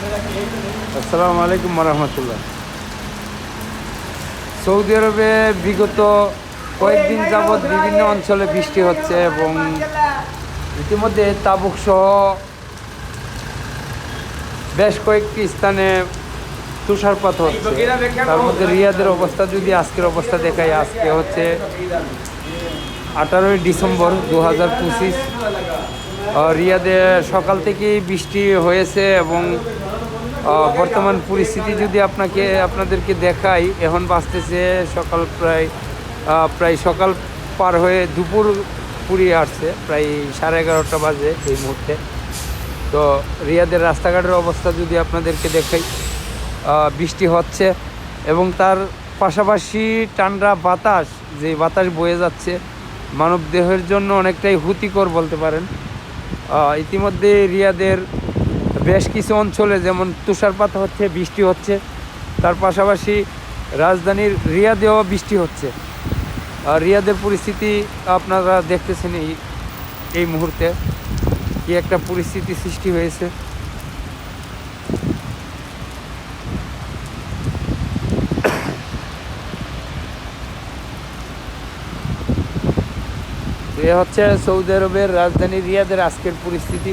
আসসালামু আলাইকুম রহমতুল্লাহ সৌদি আরবে বিগত কয়েকদিন যাবৎ বিভিন্ন অঞ্চলে বৃষ্টি হচ্ছে এবং ইতিমধ্যে তাবুক সহ বেশ কয়েকটি স্থানে তুষারপাত হচ্ছে। তার মধ্যে রিয়াদের অবস্থা যদি আজকের অবস্থা দেখাই আজকে হচ্ছে আঠারোই ডিসেম্বর দু হাজার পঁচিশ রিয়াদে সকাল থেকেই বৃষ্টি হয়েছে এবং বর্তমান পরিস্থিতি যদি আপনাকে, আপনাদেরকে দেখাই, এখন বাঁচতেছে সকাল প্রায় প্রায় সকাল পার হয়ে দুপুর পুরিয়ে আসছে, প্রায় সাড়ে এগারোটা বাজে এই মুহূর্তে। তো রিয়াদের রাস্তাঘাটের অবস্থা যদি আপনাদেরকে দেখাই বৃষ্টি হচ্ছে এবং তার পাশাপাশি ঠান্ডা বাতাস, যে বাতাস বয়ে যাচ্ছে মানব দেহের জন্য অনেকটাই হুতিকর বলতে পারেন। ইতিমধ্যে রিয়াদের বেশ কিছু অঞ্চলে যেমন তুষারপাত হচ্ছে, বৃষ্টি হচ্ছে, তার পাশাপাশি রাজধানীর রিয়াদেও বৃষ্টি হচ্ছে। আর রিয়াদের পরিস্থিতি আপনারা দেখতেছেন এই এই মুহূর্তে কি একটা পরিস্থিতি সৃষ্টি হয়েছে। এ হচ্ছে সৌদি আরবের রাজধানী রিয়াদের আজকের পরিস্থিতি।